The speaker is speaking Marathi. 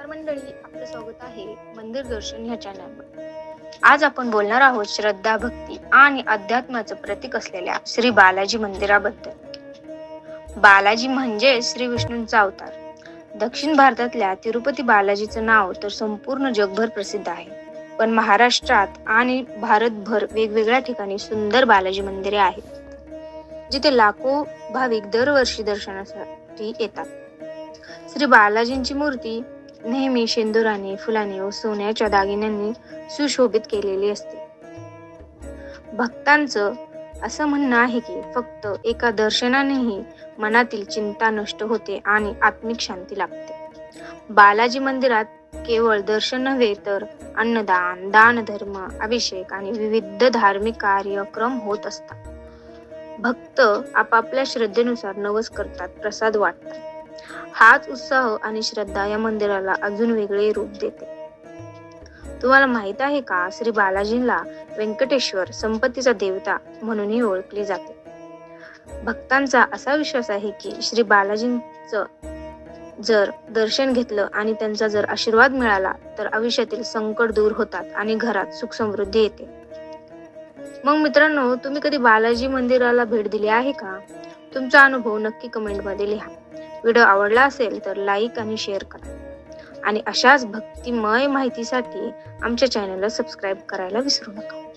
आपलं स्वागत आहे मंदिर दर्शन ह्या चॅनलवर आज आपण बोलणार आहोत श्रद्धा भक्ती आणि अध्यात्माचं प्रतीक असलेल्या श्री बालाजी मंदिराबद्दल. बालाजी म्हणजे श्री विष्णूंचा अवतार. दक्षिण भारतातल्या तिरुपती बालाजीचं नाव तर संपूर्ण जगभर प्रसिद्ध आहे. पण महाराष्ट्रात आणि भारतभर वेगवेगळ्या ठिकाणी सुंदर बालाजी मंदिरे आहेत. जिथे लाखो भाविक दरवर्षी दर्शनासाठी येतात. श्री बालाजींची मूर्ती नेहमी शेंदुराने फुलाने व सोन्याच्या दागिन्यांनी सुशोभित केलेली असते. भक्तांचं असं म्हणणं आहे की फक्त एका दर्शनानेही मनातील चिंता नष्ट होते आणि आत्मिक शांती लागते बालाजी मंदिरात केवळ दर्शन नव्हे तर अन्नदान दानधर्म अभिषेक आणि विविध धार्मिक कार्यक्रम होत असतात. भक्त आपापल्या श्रद्धेनुसार नवस करतात प्रसाद वाटतात. हाच उत्साह आणि श्रद्धा या मंदिराला अजून वेगळे रूप देते. तुम्हाला माहीत आहे का? श्री बालाजींना व्यंकटेश्वर संपत्तीचा देवता म्हणूनही ओळखले जाते. भक्तांचा असा विश्वास आहे की श्री बालाजींचं जर दर्शन घेतलं आणि त्यांचा जर आशीर्वाद मिळाला तर आयुष्यातील संकट दूर होतात आणि घरात सुख समृद्धी येते. मग मित्रांनो तुम्ही कधी बालाजी मंदिराला भेट दिली आहे का? तुमचा अनुभव नक्की कमेंटमध्ये लिहा. व्हिडिओ आवडला असेल तर लाईक आणि शेअर करा. आणि अशाच भक्तिमय माहितीसाठी आमच्या चॅनलला सबस्क्राईब करायला विसरू नका.